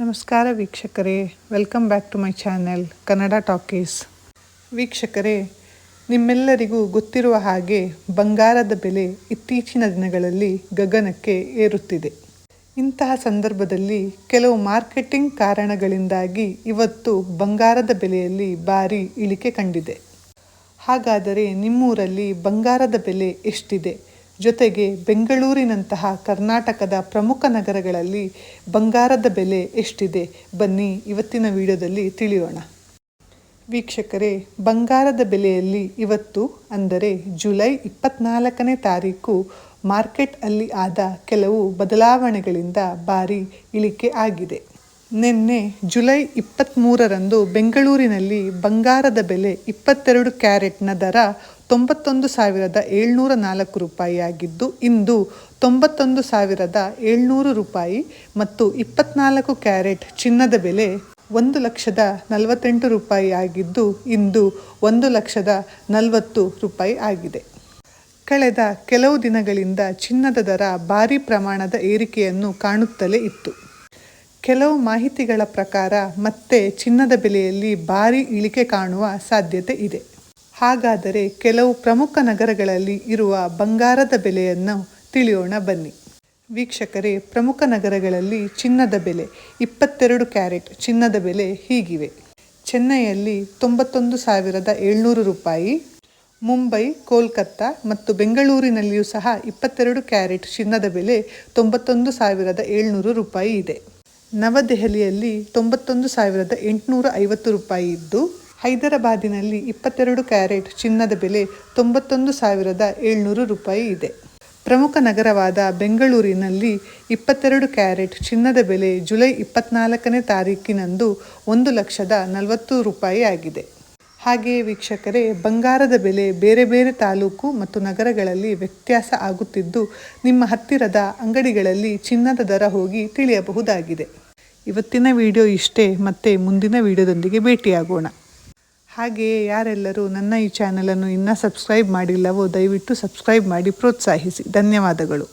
ನಮಸ್ಕಾರ ವೀಕ್ಷಕರೇ welcome back to my channel Kannada talkies ವೀಕ್ಷಕರೇ, ನಿಮ್ಮೆಲ್ಲರಿಗೂ ಗೊತ್ತಿರುವ ಹಾಗೆ ಬಂಗಾರದ ಬೆಲೆ ಇತ್ತೀಚಿನ ದಿನಗಳಲ್ಲಿ ಗಗನಕ್ಕೆ ಏರುತ್ತಿದೆ. ಇಂತಹ ಸಂದರ್ಭದಲ್ಲಿ ಕೆಲವು ಮಾರ್ಕೆಟಿಂಗ್ ಕಾರಣಗಳಿಂದಾಗಿ ಇವತ್ತು ಬಂಗಾರದ ಬೆಲೆಯಲ್ಲಿ ಭಾರಿ ಇಳಿಕೆ ಕಂಡಿದೆ. ಹಾಗಾದರೆ ನಿಮ್ಮೂರಲ್ಲಿ ಬಂಗಾರದ ಬೆಲೆ ಎಷ್ಟಿದೆ? ಜೊತೆಗೆ ಬೆಂಗಳೂರಿನಂತಹ ಕರ್ನಾಟಕದ ಪ್ರಮುಖ ನಗರಗಳಲ್ಲಿ ಬಂಗಾರದ ಬೆಲೆ ಎಷ್ಟಿದೆ? ಬನ್ನಿ ಇವತ್ತಿನ ವಿಡಿಯೋದಲ್ಲಿ ತಿಳಿಯೋಣ. ವೀಕ್ಷಕರೇ, ಬಂಗಾರದ ಬೆಲೆಯಲ್ಲಿ ಇವತ್ತು ಅಂದರೆ ಜುಲೈ ಇಪ್ಪತ್ನಾಲ್ಕನೇ ತಾರೀಕು ಮಾರ್ಕೆಟ್ ಅಲ್ಲಿ ಆದ ಕೆಲವು ಬದಲಾವಣೆಗಳಿಂದ ಭಾರಿ ಇಳಿಕೆ ಆಗಿದೆ. ನಿನ್ನೆ ಜುಲೈ ಇಪ್ಪತ್ತ್ಮೂರರಂದು ಬೆಂಗಳೂರಿನಲ್ಲಿ ಬಂಗಾರದ ಬೆಲೆ ಇಪ್ಪತ್ತೆರಡು ಕ್ಯಾರೆಟ್ನ ದರ ತೊಂಬತ್ತೊಂದು ಸಾವಿರದ ಏಳ್ನೂರ ನಾಲ್ಕು ರೂಪಾಯಿಯಾಗಿದ್ದು ಇಂದು ತೊಂಬತ್ತೊಂದು ಸಾವಿರದ ಏಳ್ನೂರು ರೂಪಾಯಿ ಮತ್ತು ಇಪ್ಪತ್ನಾಲ್ಕು ಕ್ಯಾರೆಟ್ ಚಿನ್ನದ ಬೆಲೆ ಒಂದು ಲಕ್ಷದ ನಲವತ್ತೆಂಟು ರೂಪಾಯಿ ಆಗಿದ್ದು, ಇಂದು ಒಂದು ಲಕ್ಷದ ನಲವತ್ತು ರೂಪಾಯಿ ಆಗಿದೆ. ಕಳೆದ ಕೆಲವು ದಿನಗಳಿಂದ ಚಿನ್ನದ ದರ ಭಾರೀ ಪ್ರಮಾಣದ ಏರಿಕೆಯನ್ನು ಕಾಣುತ್ತಲೇ ಇತ್ತು. ಕೆಲವು ಮಾಹಿತಿಗಳ ಪ್ರಕಾರ ಮತ್ತೆ ಚಿನ್ನದ ಬೆಲೆಯಲ್ಲಿ ಭಾರಿ ಇಳಿಕೆ ಕಾಣುವ ಸಾಧ್ಯತೆ ಇದೆ. ಹಾಗಾದರೆ ಕೆಲವು ಪ್ರಮುಖ ನಗರಗಳಲ್ಲಿ ಇರುವ ಬಂಗಾರದ ಬೆಲೆಯನ್ನು ತಿಳಿಯೋಣ ಬನ್ನಿ. ವೀಕ್ಷಕರೇ, ಪ್ರಮುಖ ನಗರಗಳಲ್ಲಿ ಚಿನ್ನದ ಬೆಲೆ ಇಪ್ಪತ್ತೆರಡು ಕ್ಯಾರೆಟ್, ಚಿನ್ನದ ಬೆಲೆ ಹೀಗಿವೆ. ಚೆನ್ನೈಯಲ್ಲಿ ತೊಂಬತ್ತೊಂದು ಸಾವಿರದ ಏಳ್ನೂರು ರೂಪಾಯಿ, ಮುಂಬೈ, ಕೋಲ್ಕತ್ತಾ ಮತ್ತು ಬೆಂಗಳೂರಿನಲ್ಲಿಯೂ ಸಹ ಇಪ್ಪತ್ತೆರಡು ಕ್ಯಾರೆಟ್ ಚಿನ್ನದ ಬೆಲೆ ತೊಂಬತ್ತೊಂದು ಸಾವಿರದ ಏಳ್ನೂರು ರೂಪಾಯಿ ಇದೆ. ನವದೆಹಲಿಯಲ್ಲಿ ತೊಂಬತ್ತೊಂದು ಸಾವಿರದ ಎಂಟುನೂರ ಐವತ್ತು ರೂಪಾಯಿ ಇದ್ದು, ಹೈದರಾಬಾದಿನಲ್ಲಿ ಇಪ್ಪತ್ತೆರಡು ಕ್ಯಾರೆಟ್ ಚಿನ್ನದ ಬೆಲೆ ತೊಂಬತ್ತೊಂದು ಸಾವಿರದ ಏಳ್ನೂರು ರೂಪಾಯಿ ಇದೆ. ಪ್ರಮುಖ ನಗರವಾದ ಬೆಂಗಳೂರಿನಲ್ಲಿ ಇಪ್ಪತ್ತೆರಡು ಕ್ಯಾರೆಟ್ ಚಿನ್ನದ ಬೆಲೆ ಜುಲೈ ಇಪ್ಪತ್ನಾಲ್ಕನೇ ತಾರೀಕಿನಂದು ಒಂದು ಲಕ್ಷದ ನಲವತ್ತು ರೂಪಾಯಿ ಆಗಿದೆ. ಹಾಗೆಯೇ ವೀಕ್ಷಕರೇ, ಬಂಗಾರದ ಬೆಲೆ ಬೇರೆ ಬೇರೆ ತಾಲೂಕು ಮತ್ತು ನಗರಗಳಲ್ಲಿ ವ್ಯತ್ಯಾಸ ಆಗುತ್ತಿದ್ದು ನಿಮ್ಮ ಹತ್ತಿರದ ಅಂಗಡಿಗಳಲ್ಲಿ ಚಿನ್ನದ ದರ ಹೋಗಿ ತಿಳಿಯಬಹುದಾಗಿದೆ. ಇವತ್ತಿನ ವಿಡಿಯೋ ಇಷ್ಟೇ, ಮತ್ತೆ ಮುಂದಿನ ವಿಡಿಯೋದೊಂದಿಗೆ ಭೇಟಿಯಾಗೋಣ. ಹಾಗೆಯೇ ಯಾರೆಲ್ಲರೂ ನನ್ನ ಈ ಚಾನಲನ್ನು ಇನ್ನೂ ಸಬ್ಸ್ಕ್ರೈಬ್ ಮಾಡಿಲ್ಲವೋ ದಯವಿಟ್ಟು ಸಬ್ಸ್ಕ್ರೈಬ್ ಮಾಡಿ ಪ್ರೋತ್ಸಾಹಿಸಿ. ಧನ್ಯವಾದಗಳು.